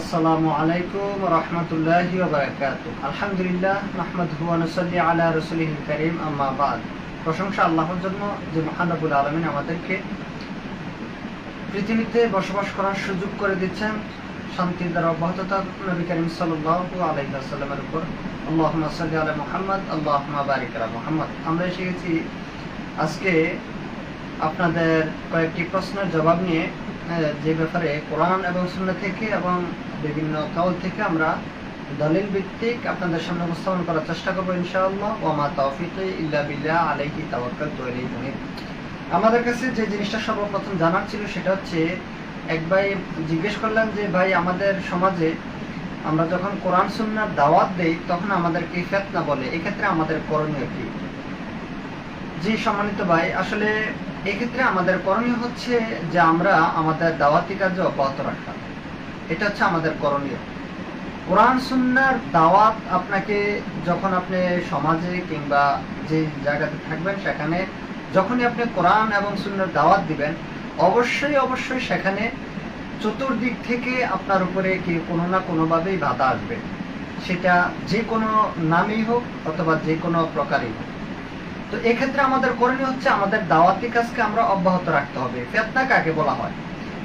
আসসালামু আলাইকুম রহমতুল্লাহি আলহামদুলিল্লাহ, নাহমাদুহু ওয়া নুসাল্লি আলা রাসূলিহিল কারীম, আম্মা প্রশংসা আল্লাহর জন্য যে মহানবুল আলামিন আমাদেরকে পৃথিবীতে বসবাস করার সুযোগ করে দিচ্ছেন। শান্তির দ্বারা অব্যাহত থাক নবী করিম সাল্লাল্লাহু আলাইহি ওয়াসাল্লামের উপর। আল্লাহুম্মা সাল্লি মুহাম্মদ, আল্লাহুম্মা বারিক আলা মুহাম্মদ। আমরা গেছি আজকে আপনাদের কয়েকটি প্রশ্নের জবাব নিয়ে যে ব্যাপারে কোরআন এবং সুন্নাহ থেকে এবং বিভিন্ন কাউল থেকে আমরা দলিল ভিত্তিক আপনাদের সামনে উপস্থাপন করার চেষ্টা করব ইনশাআল্লাহ। আমাদের কাছে যে জিনিসটা সর্বপ্রথম জানার ছিল সেটা হচ্ছে, এক ভাই জিজ্ঞেস করলাম যে, ভাই, আমাদের সমাজে আমরা যখন কোরআন, সুন্নার দাওয়াত দেই, তখন আমাদেরকে ফেতনা বলে? এক্ষেত্রে আমাদের করণীয় কি? জি, সম্মানিত ভাই, আসলে এক্ষেত্রে আমাদের করণীয় হচ্ছে যে আমরা আমাদের দাওয়াতি কাজে অব্যাহত রাখা। এটা হচ্ছে আমাদের করণীয়। কোরআন, সুন্নার দাওয়াত আপনাকে যখন আপনি সমাজে কিংবা যে জায়গাতে থাকবেন সেখানে যখনই আপনি কোরআন এবং সুন্নার দাওয়াত দিবেন, অবশ্যই অবশ্যই সেখানে চতুর্দিক থেকে আপনার উপরে কি কোনো না কোনোভাবেই বাধা আসবে। সেটা যে কোনো নামেই হোক অথবা যে কোনো প্রকারই হোক। তো এক্ষেত্রে আমাদের করণীয় হচ্ছে আমাদের দাওয়াতি কাজকে আমরা অব্যাহত রাখতে হবে। ফেতনা কাকে বলা হয়?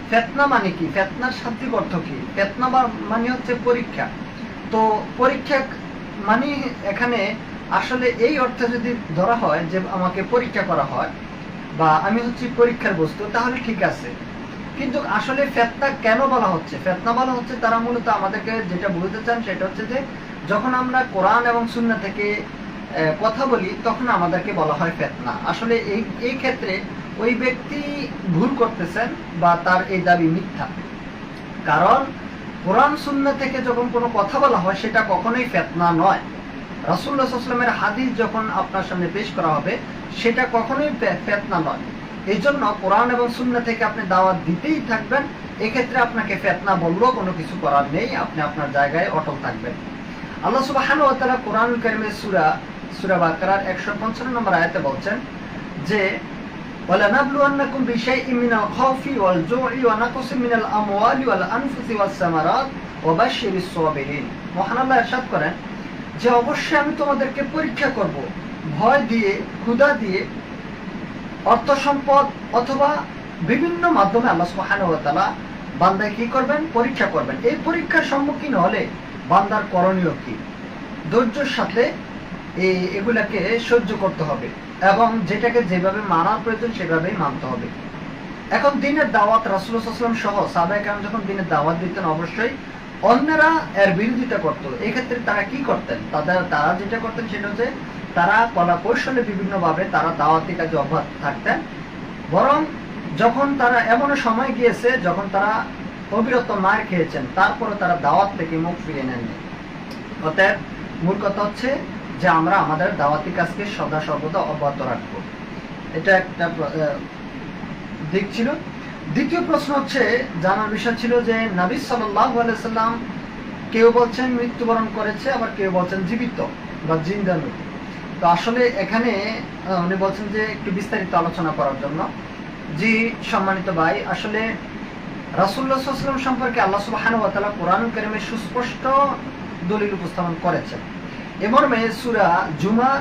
ফেতনা মানে কি? ফেতনার শাব্দিক অর্থ কি? ফেতনা মানে হচ্ছে পরীক্ষা। তো পরীক্ষা মানে এখানে আসলে এই অর্থে যদি ধরা হয় যে আমাকে পরীক্ষা করা হয় বা আমি হচ্ছি পরীক্ষার বস্তু, তাহলে ঠিক আছে। কিন্তু আসলে ফেতনা কেন বলা হচ্ছে? ফেতনা বলা হচ্ছে তারা মূলত আমাদেরকে যেটা বলতে চান সেটা হচ্ছে যে যখন আমরা কোরআন এবং সুন্না থেকে কথা বলি, তখন আমাদেরকে বলা হয় ফেতনা। আসলে এই এই ক্ষেত্রে ওই ব্যক্তি ভুল করতেছেন বা তার এই দাবি মিথ্যা। কারণ কোরআন সুন্না থেকে যখন কোনো কথা বলা হয়, সেটা কখনোই ফেতনা নয়। রাসুল্লাহ সাল্লামের হাদিস যখন আপনার সামনে পেশ করা হবে, সেটা কখনোই ফেতনা নয়। এই জন্য কোরআন এবং সুন্না থেকে আপনি দাওয়াত দিতেই থাকবেন, এক্ষেত্রে আপনাকে ফেতনা বললেও কোনো কিছু করার নেই, আপনি আপনার জায়গায় অটল থাকবেন। আল্লাহ সুবহানাহু ওয়া তাআলা কোরআন কারিমের সূরা সূরা বাকারার 155 নম্বর আয়াতে বলছেন যে ولنبلونكم بشيء من الخوف والجوع ونقص من الأموال والأنفس والثمرات وبشر الصابرين মহান আল্লাহ ইরশাদ করেন যে অবশ্যই আমি তোমাদেরকে পরীক্ষা করব ভয় দিয়ে ক্ষুধা দিয়ে অর্থ সম্পদ অথবা বিভিন্ন মাধ্যমে আল্লাহ সুবহানাহু ওয়া তাআলা বান্দায় কি করবেন পরীক্ষা করবেন এই পরীক্ষার সম্মুখীন হলে বান্দার করণীয় কি ধৈর্যের সাথে এই এগুলাকে সহ্য করতে হবে এবং যেটাকে যেভাবে মানার প্রয়োজন সেভাবেই মানতে হবে। এখন দিনের দাওয়াত রাসুলাম সহ সাদা সাবেক যখন দিনের দাওয়াত দিতেন, অবশ্যই অন্যরা এর বিরোধিতা করত। এক্ষেত্রে তারা কি করতেন? তাদের, তারা যেটা করতেন সেটা হচ্ছে তারা কলা কৌশলে বিভিন্নভাবে তারা দাওয়াতি কাজে অব্যাহত থাকতেন। বরং যখন তারা এমন সময় গিয়েছে যখন তারা অবিরত মার খেয়েছেন তারপরে তারা দাওয়াত থেকে মুখ ফিরিয়ে নেননি। অতএব মূল কথা হচ্ছে যে আমরা আমাদের দাওয়াতি কাজকে সদা সর্বদা অব্যাহত রাখব। এটা একটা দিক ছিল। দ্বিতীয় প্রশ্ন হচ্ছে, জানার বিষয় ছিল যে, নবী সাল্লাম কেউ বলছেন মৃত্যুবরণ করেছে, আবার কেউ বলছেন জীবিত বা জিন্দানু তো আসলে এখানে উনি বলছেন যে, একটু বিস্তারিত আলোচনা করার জন্য। জি, সম্মানিত ভাই, আসলে সাল্লাল্লাহু সম্পর্কে আল্লাহ তাআলা কোরআন কারিমে সুস্পষ্ট দলিল উপস্থাপন করেছেন। এমর্মে সূরা জুমার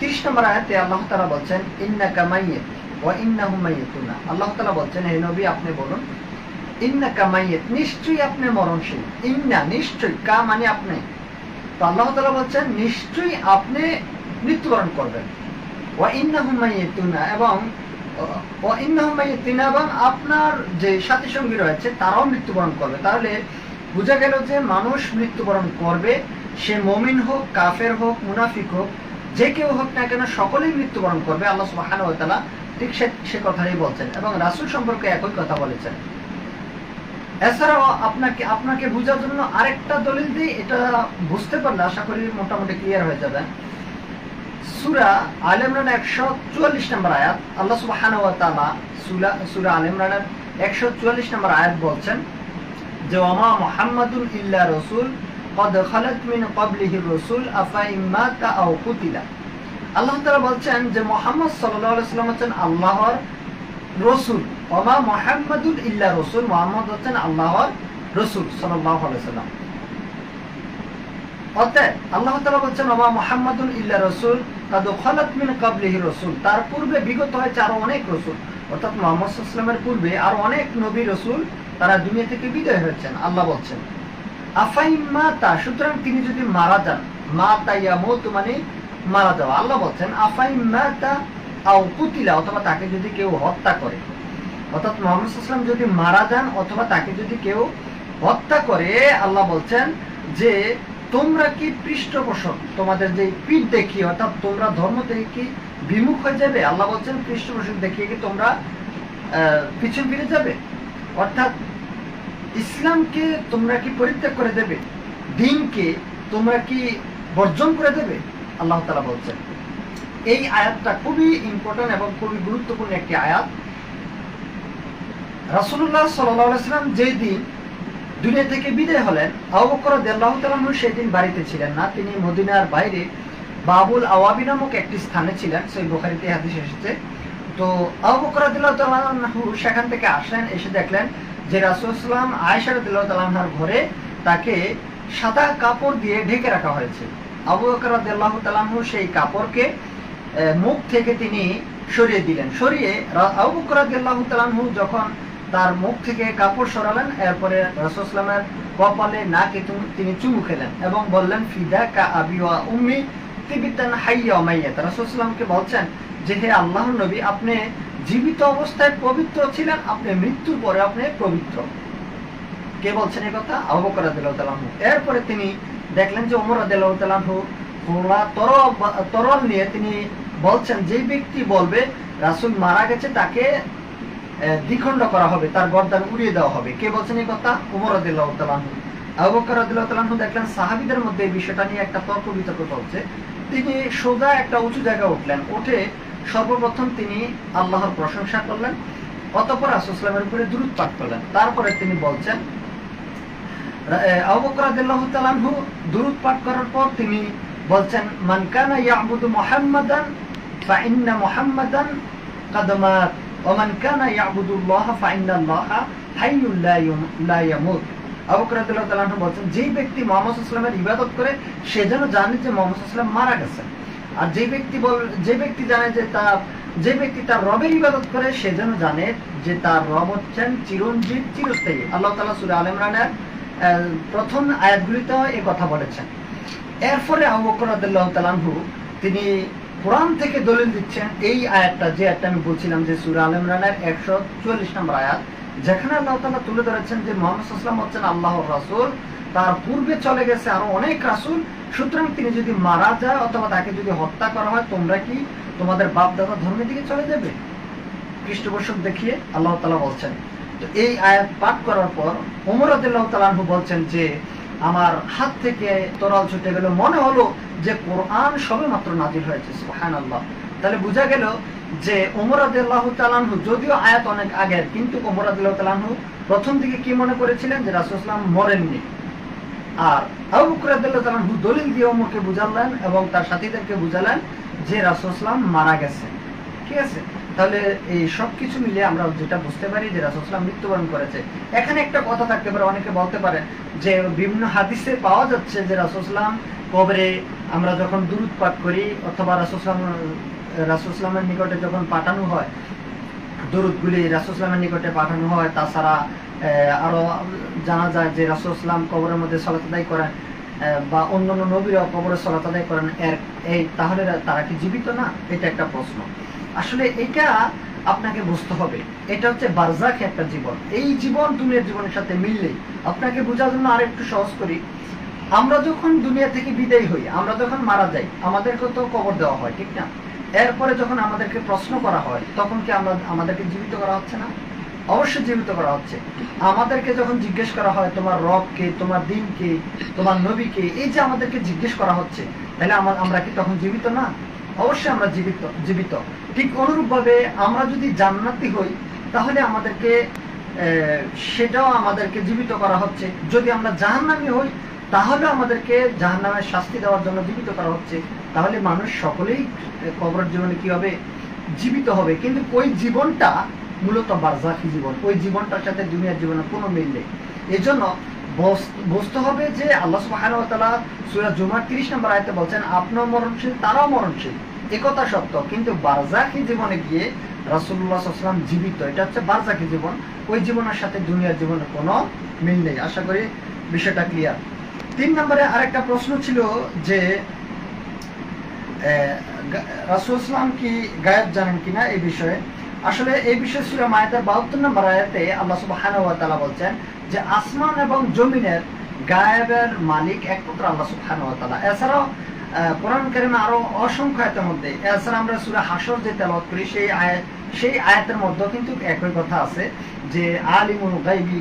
30 নম্বর আয়াতে আল্লাহ তাআলা বলছেন ইন্নাহুম মাইয়িতুনা। আল্লাহ তাআলা বলছেন, হে নবী, আপনি বলুন, ইন্নাকা মাইয়িত, নিশ্চয়ই আপনি মরণশীল। ইন্না, নিশ্চয়ই। কা মানে আপনি? তো আল্লাহ তাআলা বলছেন, নিশ্চয়ই আপনি মৃত্যুবরণ করবেন। মাইয়িতুনা। এবং, ওয়া ইন্নাহুম মাইয়িতুনা। এবং আপনার যে সাথী সঙ্গী রয়েছে, তারাও মৃত্যুবরণ করবে। তাহলে বোঝা গেল যে মানুষ মৃত্যুবরণ করবে সে মমিন হোক, কাফের হোক, মুনাফিক হোক, যে কেউ হোক না কেন সকলেই মৃত্যুবরণ করবে। আল্লাহ সুবহানাহু ওয়া ঠিক সে সে কথাই বলছেন এবং রাসূল সম্পর্কে একই কথা বলেছেন। এছাড়াও আপনাকে আপনাকে বোঝার জন্য আরেকটা দলিল দিই, এটা বুঝতে পারলে আশা করি মোটামুটি ক্লিয়ার হয়ে যাবে। সূরা আল ইমরান 144 নম্বর আয়াত, আল্লাহ সুবহানাহু ওয়া তাআলা সূরা সূরা আল ইমরানের 144 নম্বর আয়াত বলছেন যে ওমা মুহাম্মাদুন ইল্লা রাসূল কদ খালাত মিন কবলিহি রসুল আও কুতিলা আল্লাহ বলছেন যে মোহাম্মদ সাল্লাহ সাল্লাম হচ্ছেন আল্লাহর রসুল। অমা মোহাম্মদুল ইল্লা রসুল, মোহাম্মদ হচ্ছেন আল্লাহর রসুল সাল্লাহ সাল্লাম আল্লাহ তালা বলছেন অমা মোহাম্মদুল ইল্লা রসুল মিন রসুল। তার পূর্বে বিগত হয়েছে আরও অনেক রসুল। অর্থাৎ মোহাম্মদ সাল্লামের পূর্বে আর অনেক নবী রসুল তারা দুনিয়া থেকে বিদায় হয়েছেন, আল্লাহ বলছেন। আফাইম মাতা সুতরাং তিনি যদি মারা যান মাতা ইয়ামুত মানে মারা যাওয়া। আল্লাহ বলছেন, আফাইম মাতা আও অথবা তাকে যদি কেউ হত্যা করে। অর্থাৎ মোহাম্মদ সাল্লাম যদি মারা যান, অথবা তাকে যদি কেউ হত্যা করে, আল্লাহ বলছেন যে, তোমরা কি পৃষ্ঠপোষক? তোমাদের যে পিঠ দেখিয়ে, অর্থাৎ তোমরা ধর্ম থেকে কি বিমুখ হয়ে যাবে? আল্লাহ বলছেন, পৃষ্ঠপোষক দেখিয়ে কি তোমরা পিছন ফিরে যাবে? অর্থাৎ ইসলামকে তোমরা কি পরিত্যাগ করে দেবে? দিনকে তোমরা কি বর্জন করে দেবে? আল্লাহ তালা বলছেন। এই আয়াতটা খুবই ইম্পর্টেন্ট এবং খুবই গুরুত্বপূর্ণ একটি আয়াত। রাসুল্লাহ সাল্লাম যেই দিন দুনিয়া থেকে বিদায় হলেন আবকর দেল্লাহ তালাম সেই দিন বাড়িতে ছিলেন না। তিনি মদিনার বাইরে বাবুল আওয়াবি নামক একটি স্থানে ছিলেন, সেই বোখারিতে হাদিস এসেছে। তো আবকর দিল্লাহ তালাহু সেখান থেকে আসলেন এসে দেখলেন যে রাসুলাম আয়েশার দিল্লাহ ঘরে তাকে সাদা কাপড় দিয়ে ঢেকে রাখা হয়েছে। আবু বকর সেই কাপড়কে মুখ থেকে তিনি সরিয়ে দিলেন। সরিয়ে আবু বকর রাদিয়াল্লাহু তাআলাহু যখন তার মুখ থেকে কাপড় সরালেন, এরপরে রাসূলুল্লাহের কপালে, নাকে তিনি চুমু খেলেন এবং বললেন ফিদা কা আবি ওয়া উম্মি তিবিতান হাইয়া মাইয়াত রাসূলুল্লাহকে বলছেন যে, হে আল্লাহ নবী, আপনি জীবিত অবস্থায় পবিত্র ছিলেন আপনি মৃত্যুর পরে আপনি পবিত্র। কে বলছেন এই কথা? আবু বকর এরপরে তিনি দেখলেন যে রাদিয়াল্লাহু তাআলাহু ঘোড়া তরল তরল নিয়ে তিনি বলছেন, যে ব্যক্তি বলবে, রাসূল মারা গেছে, তাকে দ্বিখণ্ড করা হবে, তার গর্দান উড়িয়ে দেওয়া হবে। কে বলছেন এই কথা? ওমর রাদিয়াল্লাহু তাআলাহু আবু বকর রাদিয়াল্লাহু তাআলাহু দেখলেন, সাহাবীদের মধ্যে এই বিষয়টা নিয়ে একটা তর্ক বিতর্ক চলছে। তিনি সোজা একটা উঁচু জায়গায় উঠলেন, উঠে সর্বপ্রথম তিনি আল্লাহর প্রশংসা করলেন, অতঃপর রাসূলের উপরে দুরূদ পাঠ করলেন। তারপরে তিনি বলছেন তিনি বলছেন যেই ব্যক্তি মুহাম্মদ ইবাদত করে, সে যেন জানে যে মোহাম্মদ মারা গেছেন। আর যে ব্যক্তি যে ব্যক্তি জানে যে যে ব্যক্তি তার রবের ইবাদত করে, সে যেন জানে যে তার রব হচ্ছেন চিরস্থায়ী। আল্লাহ তাআলা সূরা প্রথম এই কথা বলেছেন। এরপরে তাআলা তিনি কোরআন থেকে দলিল দিচ্ছেন, এই আয়াতটা, যে একটা আমি বলছিলাম যে সূরা আল ইমরানের 144 নম্বর আয়াত, যেখানে আল্লাহ তালা তুলে ধরেছেন যে মুহাম্মদ ওয়াসাল্লাম হচ্ছেন আল্লাহর রাসুল, তার পূর্বে চলে গেছে আরও অনেক রাসূল সুতরাং তিনি যদি মারা যায় অথবা তাকে যদি হত্যা করা হয়, তোমরা কি তোমাদের বাপ দাদা ধর্মের দিকে চলে যাবে? পৃষ্ঠপোষক দেখিয়ে আল্লাহ তালা বলছেন। তো এই আয়াত পাঠ করার পর ওমর আদিল্লাহ তালাহু বলছেন যে, আমার হাত থেকে তরাল ছুটে গেল। মনে হলো যে কোরআন সবে মাত্র নাজির হয়েছে সুহান আল্লাহ তাহলে বোঝা গেল যে ওমর আদিল্লাহ তালাহু যদিও আয়াত অনেক আগের, কিন্তু ওমর আদিল্লাহ তালাহু প্রথম দিকে কি মনে করেছিলেন? যে রাসুলাম মরেননি। আর আবু বকর দলিল দিয়ে বুঝালেন এবং তার সাথীদেরকে বুঝালেন যে রাসূলুল্লাহ মারা ঠিক আছে? তাহলে এই সব কিছু আমরা যেটা বুঝতে পারি যে রাসূলুল্লাহ মৃত্যুবরণ করেছে। এখানে একটা কথা থাকতে পারে, অনেকে বলতে পারে যে বিভিন্ন হাদিসে পাওয়া যাচ্ছে যে রাসূলুল্লাহ কবরে আমরা যখন দুরূদ পাঠ করি অথবা রাসূলুল্লাহ রাসূলুল্লাহের নিকটে যখন পাঠানো হয়, দরুদগুলি রাসুসলামের নিকটে পাঠানো হয়, তাছাড়া আরও জানা যায় যে রাসুসলাম কবরের মধ্যে সলাত আদায় করেন বা অন্যান্য নবীরাও কবরে সলাত আদায় করেন। এর, এই, তাহলে তারা কি জীবিত না? এটা একটা প্রশ্ন। আসলে এটা আপনাকে বুঝতে হবে। এটা হচ্ছে বারজাক একটা জীবন। এই জীবন দুনিয়ার জীবনের সাথে মিললেই। আপনাকে বোঝার জন্য আর একটু সহজ করি। আমরা যখন দুনিয়া থেকে বিদায় হই, আমরা যখন মারা যাই, আমাদেরকে তো কবর দেওয়া হয়, ঠিক না? এরপরে যখন আমাদেরকে প্রশ্ন করা হয়, তখন কি আমরা, আমাদেরকে জীবিত করা হচ্ছে না? অবশ্যই জীবিত করা হচ্ছে। আমাদেরকে যখন জিজ্ঞেস করা হয়, তোমার রব কে তোমার দিন কে তোমার নবী কে এই যে আমাদেরকে জিজ্ঞেস করা হচ্ছে, তাহলে আমা- আমরা কি তখন জীবিত না? অবশ্যই আমরা জীবিত জীবিত। ঠিক অনুরূপ ভাবে আমরা যদি জান্নাতি হই, তাহলে আমাদেরকে সেটাও আমাদেরকে জীবিত করা হচ্ছে। যদি আমরা জাহান্নামী হই, তাহলে আমাদেরকে জাহান্নামের শাস্তি দেওয়ার জন্য জীবিত করা হচ্ছে। তাহলে মানুষ সকলেই কবর জীবনে কি হবে? জীবিত হবে। কিন্তু ওই জীবনটা মূলত বারজাকি জীবন। ওই জীবনটার সাথে দুনিয়ার জীবনের কোনো মিল নেই। এই জন্য বুঝতে হবে যে আল্লাহ সুবহানাহু ওয়া তাআলা জুমার 30 নম্বর আয়াতে বলছেন আপনিও মরণশীল, তারাও মরণশীল। একথা সত্য। কিন্তু বারজাখি জীবনে গিয়ে সাল্লাল্লাহু জীবিত, এটা হচ্ছে বারজাখি জীবন। ওই জীবনের সাথে দুনিয়ার জীবনের কোনো মিল নেই। আশা করি বিষয়টা ক্লিয়ার তিন নম্বরে আরেকটা প্রশ্ন ছিল যে রাসুল ইসলাম কি গায়েব জানেন কিনা এই বিষয়ে? আসলে এই বিষয়ে ছিল মায়েদের বাহাত্তর নম্বর আয়াতে আল্লাহ সুবহানাহু ওয়া বলছেন যে আসমান এবং জমিনের গায়েবের মালিক একমাত্র আল্লাহ সুবহানাহু ওয়া এছাড়াও কারিমে অসংখ্য মধ্যে, এছাড়া আমরা সূরা হাসর যে করি, সেই সেই আয়াতের মধ্যেও কিন্তু একই কথা আছে যে আলিমুল গাইবি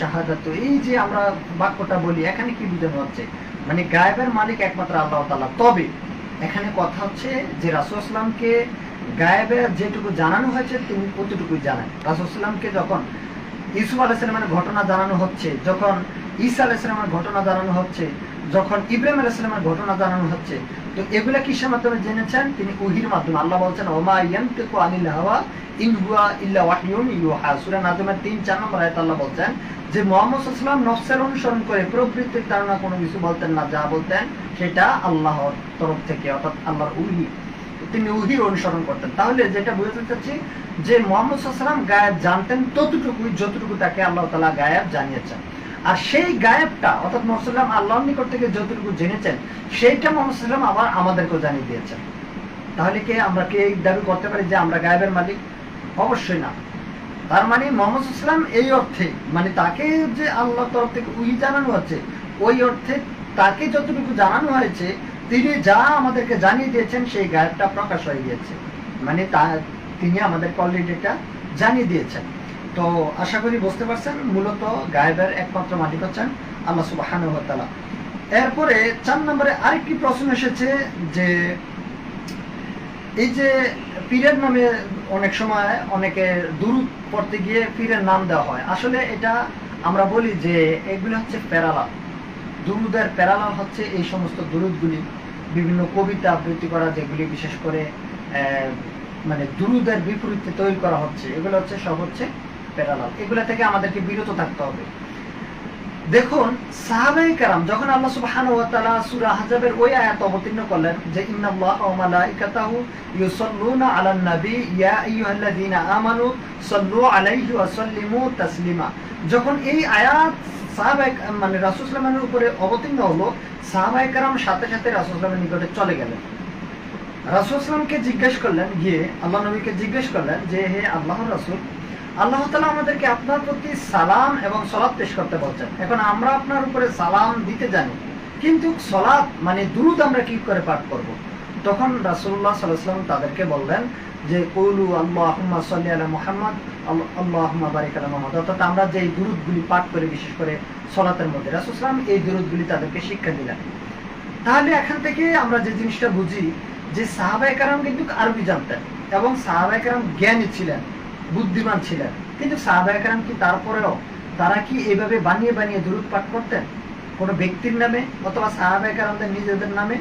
শাহাদাতু। এই যে আমরা বাক্যটা বলি, এখানে কি বোঝানো হচ্ছে? মানে গায়েবের মালিক একমাত্র আল্লাহ তাআলা। তবে এখানে কথা হচ্ছে যে রাসূল ইসলামকে গায়েবে যেটুকু জানানো হয়েছে, তিনি জানেন। রাসূল ইসলামকে যখন আলাইসালামের ঘটনা জানানো হচ্ছে, যখন ঘটনা জানানো হচ্ছে, যখন ইব্রাহিম ঘটনা জানানো হচ্ছে, তো এগুলা কিসের মাধ্যমে জেনেছেন? তিনি উহির মাধ্যমে। আল্লাহ বলছেন, ওমা আনিল হাওয়া ইন হুয়া ইল্লা ওয়াহয়ুন ইউহা। নাজমের 3 4 নম্বর আয়াতে আল্লাহ বলছেন যে, মুহাম্মদ ওয়াসাল্লাম নফসের অনুসরণ করে প্রবৃত্তির ধারণা কোনো কিছু বলতেন না। যা বলতেন সেটা আল্লাহর তরফ থেকে, অর্থাৎ আল্লাহর উহি। তিনি উহির অনুসরণ করতেন। তাহলে যেটা বুঝতে চাচ্ছি, যে মোহাম্মদ সাল্লাম গায়েব জানতেন ততটুকুই, যতটুকু তাকে আল্লাহ তালা গায়েব জানিয়েছেন। আর সেই গায়েবটা, অর্থাৎ মোহাম্মদ আল্লাহর নিকট থেকে যতটুকু জেনেছেন, সেইটা মোহাম্মদ সাল্লাম আবার আমাদেরকেও জানিয়ে দিয়েছেন। তাহলে কি আমরা কি এই দাবি করতে পারি যে আমরা গায়েবের মালিক? অবশ্যই না। তার মানে মোহাম্মদ ইসলাম এই অর্থে মানে তাকে যে আল্লাহ তরফ থেকে উহি জানানো হচ্ছে, ওই অর্থে তাকে যতটুকু জানানো হয়েছে তিনি যা আমাদেরকে জানিয়ে দিয়েছেন, সেই গায়েবটা প্রকাশ হয়ে গিয়েছে। মানে তা, তিনি আমাদেরকে অলরেডি এটা জানিয়ে দিয়েছেন। তো আশা করি বুঝতে পারছেন, মূলত গায়েবের একমাত্র মালিক হচ্ছেন আল্লাহ সুবাহান এরপরে চার নম্বরে আরেকটি প্রশ্ন এসেছে যে, এই যে পীরের নামে অনেক সময় অনেকে দুরুদ পড়তে গিয়ে পীরের নাম দেওয়া হয়। আসলে এটা আমরা বলি যে, এগুলো হচ্ছে প্যারালাল। দুরুদের প্যারালাল হচ্ছে এই সমস্ত দুরুদগুলি। বিভিন্ন কবিতা আবৃত্তি করা যেগুলি বিশেষ করে মানে দুরুদের বিপরীতে তৈরি করা হচ্ছে, এগুলো হচ্ছে সব হচ্ছে প্যারালাল। এগুলো থেকে আমাদেরকে বিরত থাকতে হবে। দেখুন সাহাবাই কারাম যখন আল্লাহ সুবহানাহু ওয়া তাআলা সূরা আহজাবের ওই আয়াত অবতীর্ণ করলেন যে, ইন্নাল্লাহ ওয়া মালাইকাতাহু ইউসাল্লুনা আলান নবী, ইয়া আইয়ুহাল্লাযীনা আমানু সাল্লু আলাইহি ওয়া সাল্লিমু তাসলিমা। যখন এই আয়াত মানে সাল্লাল্লাহু উপরে অবতীর্ণ হলো সাহাবাই কারাম সাথে সাথে সাল্লাল্লাহু নিকটে চলে গেলেন রাসূল সাল্লামকে জিজ্ঞেস করলেন, গিয়ে আল্লাহ নবীকে জিজ্ঞেস করলেন যে, হে আল্লাহর রাসূল, আল্লাহ তালা আমাদেরকে আপনার প্রতি সালাম এবং সলাপ পেশ করতে বলছেন এখন আমরা আপনার উপরে সালাম দিতে জানি, কিন্তু সলাপ মানে দ্রুত আমরা কি করে পাঠ করব। তখন রাসুল্লাহ সাল্লাম তাদেরকে বললেন যে, কৌলু আল্লাহ আহম্মা সাল্লি আলা মোহাম্মদ আল্লাহ আহম্মা বারিক আলা মোহাম্মদ। অর্থাৎ আমরা যে দুরুদগুলি পাঠ করে, বিশেষ করে সলাতের মধ্যে রাসুসলাম এই দুরুদগুলি তাদেরকে শিক্ষা দিলেন। তাহলে এখান থেকে আমরা যে জিনিসটা বুঝি, যে সাহাবাই কারাম কিন্তু আরবি জানতেন এবং সাহাবাই কারাম জ্ঞানী ছিলেন, বুদ্ধিমান ছিলেন। কিন্তু সাহাবাই কারাম কি তারপরেও তারা কি এইভাবে বানিয়ে বানিয়ে দুরুদ পাঠ করতেন? কোনো ব্যক্তির নামে অথবা সাহাবাই কারামদের নিজেদের নামে?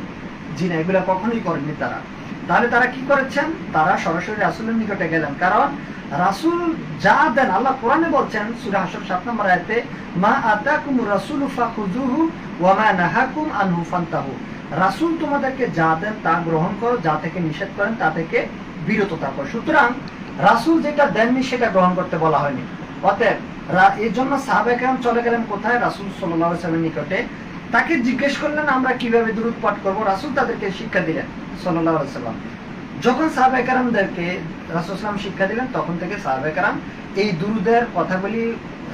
জি না এগুলো কখনোই করেননি তারা। তাহলে তারা কি করেছেন? তারা সরাসরি রাসুলের নিকটে গেলেন। কারণ রাসুল যা দেন, আল্লাহ কোরআনে বলছেন, সূরা হাসর সাত নম্বর আয়াতে, মা আতাকুম রাসূলু ফাখুযুহু ওয়া মা নাহাকুম আনহু ফান্তাহু। রাসূল তোমাদেরকে যা দেন, তা গ্রহণ করো, যা থেকে নিষেধ করেন, তা থেকে বিরত থাকো। সুতরাং রাসূল যেটা দেননি, সেটা গ্রহণ করতে বলা হয়নি। অতএব রা- এই জন্য সাহাবে কেরাম চলে গেলেন কোথায়? রাসূল সাল্লাল্লাহু আলাইহি ওয়াসাল্লামের নিকটে। তাকে জিজ্ঞেস করলেন, আমরা কীভাবে দুরূদ পাঠ করব? রাসূল তাদেরকে শিক্ষা দিলেন আলাইহি যখন সাহাবায়ে কেরামদেরকে রাসূল সাল্লাম শিক্ষা দিলেন, তখন থেকে সাহাবায়ে এই দুরুদের কথাগুলি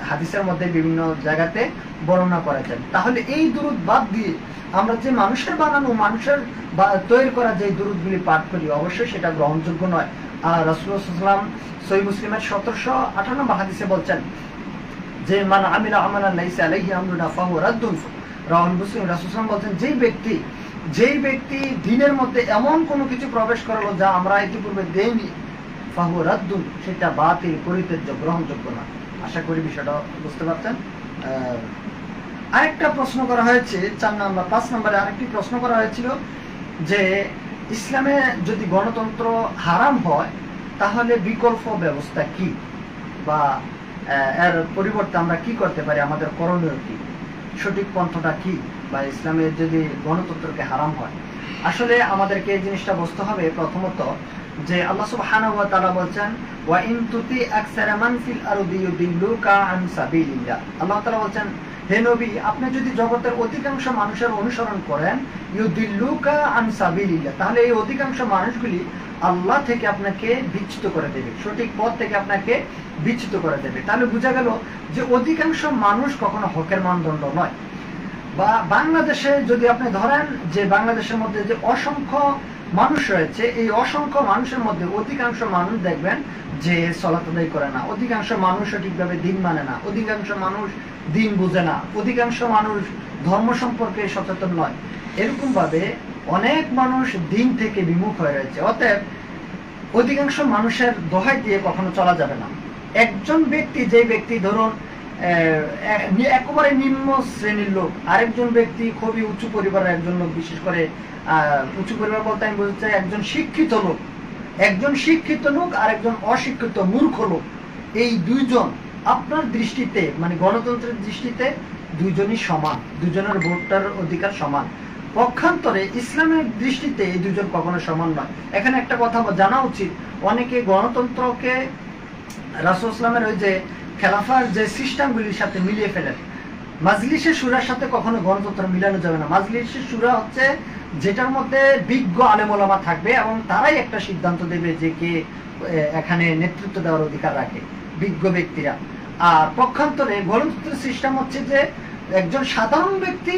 হাদিসের মধ্যে বিভিন্ন জায়গাতে বর্ণনা করেছেন। তাহলে এই দুরুদ বাদ দিয়ে আমরা যে মানুষের বানানো, মানুষের তৈরি করা যে দুরুদগুলি পাঠ করি, অবশ্যই সেটা গ্রহণযোগ্য নয়। আর রাসূলুল্লাহ সহি মুসলিমের সতেরোশো আঠান্ন হাদিসে বলছেন যে, মান আমিলা আমালান লাইসা আলাইহি আমরুনা ফাহুয়া রাদ্দুন রাহুল মুসলিম রাসূল বলছেন, যেই ব্যক্তি যেই ব্যক্তি দিনের মধ্যে এমন কোনো কিছু প্রবেশ করালো যা আমরা ইতিপূর্বে দেইনি ফাহু রাদ্দুন, সেটা বাতিল, পরিত্যাজ্য, গ্রহণযোগ্য না। আশা করি বিষয়টা বুঝতে পারছেন। আরেকটা প্রশ্ন করা হয়েছে, চার নাম্বার, পাঁচ নম্বরে আরেকটি প্রশ্ন করা হয়েছিল যে, ইসলামে যদি গণতন্ত্র হারাম হয়, তাহলে বিকল্প ব্যবস্থা কি? বা এর পরিবর্তে আমরা কি করতে পারি? আমাদের করণীয় কি? সঠিক পন্থটা কি? বা ইসলামের যদি গণতন্ত্রকে হারাম হয়। আসলে আমাদেরকে এই জিনিসটা বুঝতে হবে প্রথমত যে আল্লাহ সুবহানাহু ওয়া তাআলা বলছেন, ওয়া ইন তুতি আকসারা আল্লাহ তালা বলছেন হে নবী, আপনি যদি জগতের অধিকাংশ মানুষের অনুসরণ করেন, ইউদিল্লুকা আন সাবিলিল্লাহ, তাহলে এই অধিকাংশ মানুষগুলি আল্লাহ থেকে আপনাকে করে দেবে, সঠিক পথ থেকে আপনাকে করে দেবে। তাহলে বোঝা গেল যে অধিকাংশ মানুষ কখনো হকের মানদণ্ড নয়। বা বাংলাদেশে যদি আপনি ধরেন যে বাংলাদেশের মধ্যে যে অসংখ্য মানুষ রয়েছে, এই অসংখ্য মানুষের মধ্যে অধিকাংশ মানুষ দেখবেন যে সলাত আদায় করে না, অধিকাংশ মানুষ সঠিকভাবে দিন মানে না, অধিকাংশ মানুষ দিন বুঝে না। অধিকাংশ মানুষ ধর্ম সম্পর্কে সচেতন নয়। এরকম ভাবে অনেক মানুষ দিন থেকে বিমুখ হয়ে রয়েছে। অতএব অধিকাংশ মানুষের দোহাই দিয়ে কখনো চলা যাবে না। একজন ব্যক্তি যে ব্যক্তি ধরুন একেবারে নিম্ন শ্রেণির লোক, আরেকজন ব্যক্তি খুবই উঁচু পরিবারের একজন লোক, বিশেষ করে উঁচু পরিবার বলতে আমি বলতে চাই একজন শিক্ষিত লোক। একজন শিক্ষিত লোক আর একজন অশিক্ষিত মূর্খ লোক। এই দুইজন আপনার দৃষ্টিতে মানে গণতন্ত্রের দৃষ্টিতে দুইজনই সমান, দুজনের ভোটটার অধিকার সমান। পক্ষান্তরে ইসলামের দৃষ্টিতে এই দুজন কখনো সমান নয়। এখানে একটা কথা জানা উচিত, অনেকে গণতন্ত্রকে রাসুল ইসলামের ওই যে খেলাফার যে সিস্টেমগুলির সাথে মিলিয়ে ফেলেন, মাজলিসের সুরার সাথে কখনো গণতন্ত্র মিলানো যাবে না। মাজলিসের সুরা হচ্ছে যেটার মধ্যে বিজ্ঞ আলেমোলামা থাকবে এবং তারাই একটা সিদ্ধান্ত দেবে যে কে এখানে নেতৃত্ব দেওয়ার অধিকার রাখে, বিজ্ঞ ব্যক্তিরা। আর পক্ষান্তরে গণতন্ত্রের সিস্টেম হচ্ছে যে একজন সাধারণ ব্যক্তি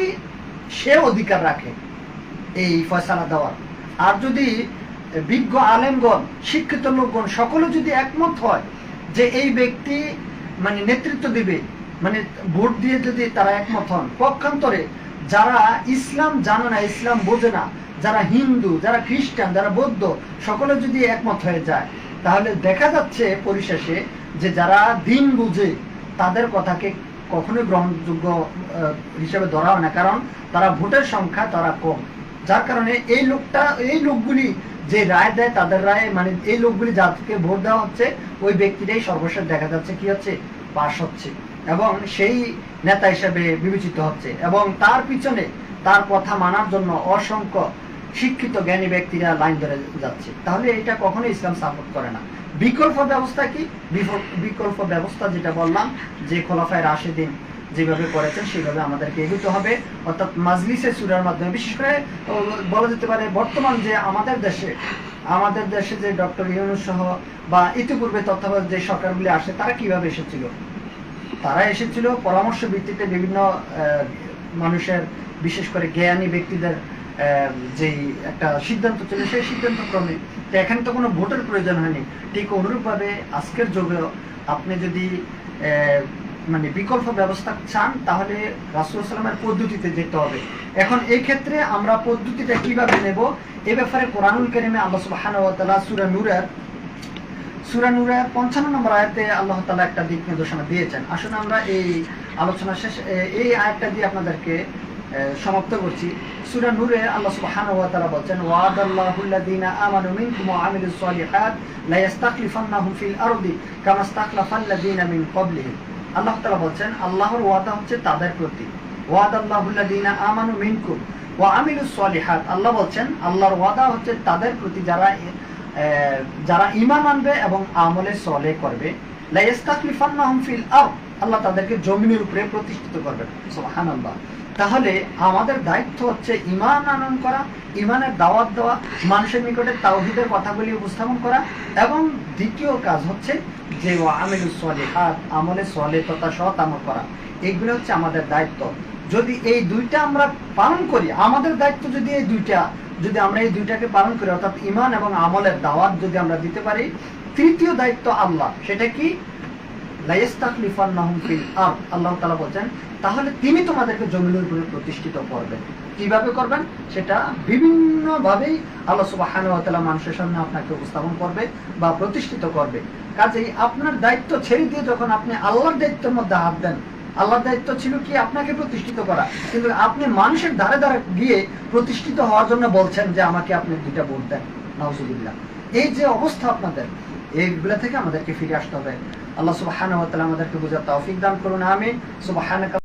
সে অধিকার রাখে এই ফয়সালা দেওয়ার। আর যদি বিজ্ঞ আলেমগণ, শিক্ষিত লোকগণ সকলে যদি একমত হয় যে এই ব্যক্তি মানে নেতৃত্ব দিবে মানে ভোট দিয়ে যদি তারা একমত হন, পক্ষান্তরে যারা ইসলাম জানে না, ইসলাম বোঝে না, যারা হিন্দু, যারা খ্রিস্টান, যারা বৌদ্ধ, সকলে যদি একমত হয়ে যায়, তাহলে দেখা যাচ্ছে পরিশেষে যে যারা দিন বুঝে তাদের কথাকে কখনোই গ্রহণযোগ্য হিসেবে ধরা হয় না। কারণ তারা ভোটের সংখ্যা তারা কম। যার কারণে এই লোকটা, এই লোকগুলি যে রায় দেয় তাদের রায় মানে এই লোকগুলি যাদেরকে ভোট দেওয়া হচ্ছে, ওই ব্যক্তিটাই সর্বশেষ দেখা যাচ্ছে কি হচ্ছে? পাশ হচ্ছে এবং সেই নেতা হিসেবে বিবেচিত হচ্ছে এবং তার পিছনে তার কথা মানার জন্য অসংখ্য শিক্ষিত জ্ঞানী ব্যক্তিরা লাইন ধরে যাচ্ছে। তাহলে এটা কখনো ইসলাম সাপোর্ট করে না। বিকল্প ব্যবস্থা কি? বিকল্প ব্যবস্থা যেটা বললাম, যে খোলাফায় রাশেদিন যেভাবে করেছেন, সেভাবে আমাদেরকে এগোতে হবে। অর্থাৎ মাজলিসে সুরার মাধ্যমে, বিশেষ করে বলা যেতে পারে বর্তমান যে আমাদের দেশে আমাদের দেশে যে ডক্টর ইউনুস সহ বা ইতিপূর্বে তত্ত্বাবধায়ক যে সরকারগুলি আসে, তারা কীভাবে এসেছিল? তারা এসেছিল পরামর্শ ভিত্তিতে বিভিন্ন মানুষের, বিশেষ করে জ্ঞানী ব্যক্তিদের যেই একটা সিদ্ধান্ত ছিল, সেই সিদ্ধান্ত ক্রমে এখানে তো কোনো ভোটের প্রয়োজন হয়নি। ঠিক অনুরূপভাবে আজকের যুগেও আপনি যদি মানে বিকল্প ব্যবস্থা চান, তাহলে রাসুল সাল্লামের পদ্ধতিতে যেতে হবে। এখন এই ক্ষেত্রে আমরা পদ্ধতিটা কীভাবে নেব, এ ব্যাপারে কোরআনুল কারিমে আল্লাহ তাআলা সূরা নূরের সূরা নূরের 55 নম্বর আয়াতে আল্লাহ তালা একটা দিক নির্দেশনা দিয়েছেন। আসলে আমরা এই আলোচনা শেষ, এই আয়াতটা দিয়ে আপনাদেরকে সমাপ্ত করছি। সূরা নূরে আল্লাহ সুবহানাহু ওয়া তাআলা বলেন আমানু মিনকুম ওয়া আমিলুস সালিহাত লা ফিল আরদি কামা মিন ক্বাবলিহিম। আল্লাহ তাআলা বলেন আল্লাহর ওয়াদা হচ্ছে তাদের প্রতি। ওয়াদাল্লাহুল্লাযীনা আমানু মিনকুম ওয়া আমিলুস সালিহাত। আল্লাহ বলেন আল্লাহর ওয়াদা হচ্ছে তাদের প্রতি যারা যারা ঈমান আনবে এবং আমলে সলে করবে। লা ইস্তাখলিফান্নাহুম ফিল আরদ। আল্লাহ তাদেরকে জমিনের উপরে প্রতিষ্ঠিত করবেন। সুবহানাল্লাহ। তাহলে আমাদের দায়িত্ব হচ্ছে ইমান আনয়ন করা ইমানের দাওয়াত দেওয়া, মানুষের নিকটে তাওহীদের কথাগুলি উপস্থাপন করা এবং দ্বিতীয় কাজ হচ্ছে যে আমিলুস সলিহাত, আমলে সলে তথা সৎ আমল করা। এগুলো হচ্ছে আমাদের দায়িত্ব। যদি এই দুইটা আমরা পালন করি, আমাদের দায়িত্ব যদি এই দুইটা, যদি আমরা এই দুইটাকে পালন করি, অর্থাৎ ইমান এবং আমলের দাওয়াত যদি আমরা দিতে পারি, তৃতীয় দায়িত্ব আল্লাহ। সেটা কি? বলেন তাহলে তিনি তোমাদেরকে জমিনের উপরে প্রতিষ্ঠিত করবেন। কীভাবে করবেন? সেটা বিভিন্ন ভাবেই আল্লাহ তাআলা মানুষের সামনে আপনাকে উপস্থাপন করবে বা প্রতিষ্ঠিত করবে। কাজেই আপনার দায়িত্ব ছেড়ে দিয়ে যখন আপনি আল্লাহর দায়িত্বের মধ্যে হাত দেন, আল্লাহর দায়িত্ব ছিল কি? আপনাকে প্রতিষ্ঠিত করা। কিন্তু আপনি মানুষের ধারে ধারে গিয়ে প্রতিষ্ঠিত হওয়ার জন্য বলছেন যে, আমাকে আপনি দুইটা ভোট দেন। নাউজুবিল্লাহ। এই যে অবস্থা আপনাদের, এইগুলা থেকে আমাদেরকে ফিরে আসতে হবে। আল্লাহ তাআলা আমাদেরকে বোঝার তৌফিক দান করুন আমি সুবহানাকা